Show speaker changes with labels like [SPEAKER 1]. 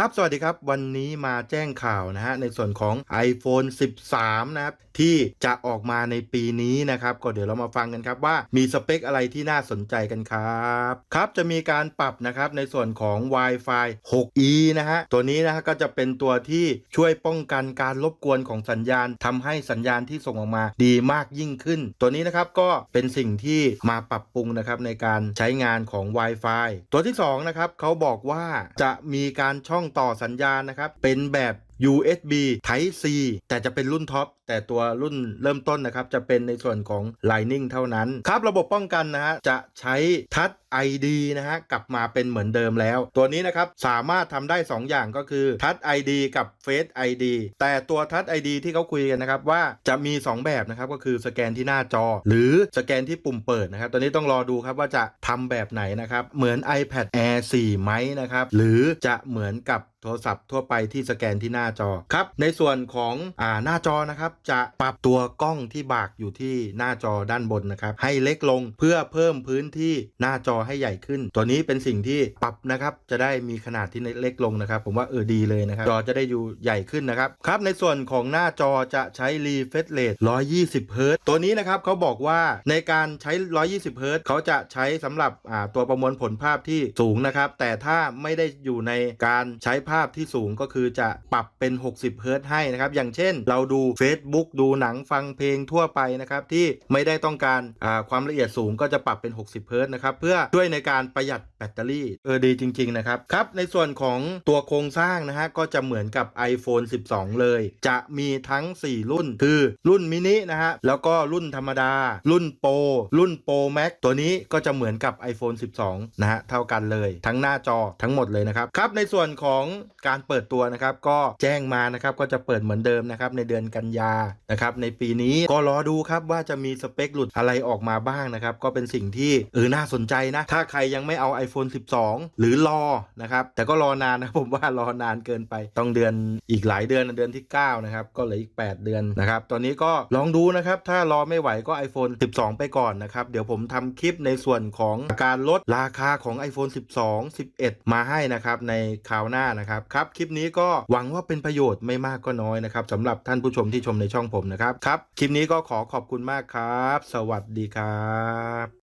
[SPEAKER 1] ครับ สวัสดีครับ วันนี้มาแจ้งข่าวนะฮะ ในส่วนของ iPhone 13 นะครับ ที่จะออกมาในปีนี้นะครับ ก็เดี๋ยวเรามาฟังกันครับว่ามีสเปคอะไรที่น่าสนใจกันครับ ครับจะมีการปรับนะครับในส่วนของ Wi-Fi 6E นะฮะ ตัวนี้นะฮะก็จะเป็นตัวที่ช่วยป้องกันการรบกวนของสัญญาณทำให้สัญญาณที่ส่งออกมาดีมากยิ่งขึ้น ตัวนี้นะครับก็เป็นสิ่งที่มาปรับปรุงนะครับในการใช้งานของ Wi-Fi ตัวที่2นะครับเขาบอกว่าจะมีการช่องต่อสัญญาณนะครับ เป็นแบบ USB Type C แต่จะเป็นรุ่นท็อป แต่ตัวรุ่นเริ่มต้นนะครับ จะเป็นในส่วนของ Lightning เท่านั้น ครับ ระบบป้องกันนะฮะ จะใช้ทัช ID นะฮะกลับมาเป็นเหมือนเดิมแล้ว ตัวนี้นะครับสามารถทำได้ 2 อย่างก็คือทัช ID กับ Face ID แต่ตัวทัช ID ที่เขาคุยกันนะครับว่าจะมี 2 แบบนะครับก็คือสแกนที่หน้าจอ หรือสแกนที่ปุ่มเปิดนะครับตัวนี้ต้องรอดูครับว่าจะทำแบบไหนนะครับเหมือน iPad Air 4 ไหมนะครับหรือจะเหมือนกับโทรศัพท์ทั่วไปที่สแกนที่หน้าจอครับในส่วนของอ่าหน้าจอนะครับจะปรับตัวกล้องที่บากอยู่ที่หน้าจอด้านบนนะครับให้เล็กลงเพื่อเพิ่มพื้นที่หน้าจอให้ใหญ่ขึ้น ตัวนี้เป็นสิ่งที่ปรับนะครับจะได้มีขนาดที่เล็กลงนะครับ ผมว่าเออดีเลยนะครับจอจะได้อยู่ใหญ่ขึ้นนะครับครับในส่วนของหน้าจอจะใช้ refresh rate 120เฮิรตซ์ตัวนี้นะครับเขาบอกว่าในการใช้ 120เฮิรตเขาจะใช้สำหรับตัวประมวลผลภาพที่สูงนะครับ แต่ถ้าไม่ได้อยู่ในการใช้ภาพที่สูงก็คือจะปรับเป็น 60เฮิรตให้นะครับ อย่างเช่น เราดู Facebook ดูหนังฟังเพลงทั่วไปนะครับ ที่ไม่ได้ต้องการความละเอียดสูงก็จะปรับเป็น 60เฮิรตนะครับ เพื่อช่วยในการประหยัดแบตเตอรี่เออดีจริง ๆ นะครับ ครับ ในส่วนของตัวโครงสร้างนะฮะ ก็จะเหมือนกับ iPhone 12 เลย จะมีทั้ง 4 รุ่น คือรุ่นมินินะฮะ แล้วก็รุ่นธรรมดา รุ่นโปรรุ่นโปรแม็กตัวนี้ก็จะเหมือนกับ iPhone 12 นะฮะ เท่ากันเลยทั้งหน้าจอทั้งหมดเลยนะครับ ครับ ในส่วนของการเปิดตัวนะครับ ก็แจ้งมานะครับ ก็จะเปิดเหมือนเดิมนะครับ ในเดือนกันยานะครับ ในปีนี้ก็รอดูครับว่าจะมีสเปคหลุดอะไรออกมาบ้างนะครับ ก็เป็นสิ่งที่เออน่าสนใจนะ ถ้าใครยังไม่เอา iPhone 12 หรือรอนะครับ แต่ก็รอนานนะผมว่ารอนานเกินไป ต้องเดือนอีกหลายเดือนเดือนที่ 9 นะครับ ก็เหลืออีก 8 เดือนนะครับ ตอนนี้ก็ลองดูนะครับ ถ้ารอไม่ไหวก็ iPhone 12 ไปก่อนนะครับ เดี๋ยวผมทำคลิปในส่วนของการลดราคาของ iPhone 12 11 มาให้นะครับในคราวหน้านะครับครับคลิปนี้ก็หวังว่าเป็นประโยชน์ไม่มากก็น้อยนะครับสำหรับท่านผู้ชมที่ชมในช่องผมนะครับครับคลิปนี้ก็ขอขอบคุณมากครับ สวัสดีครับ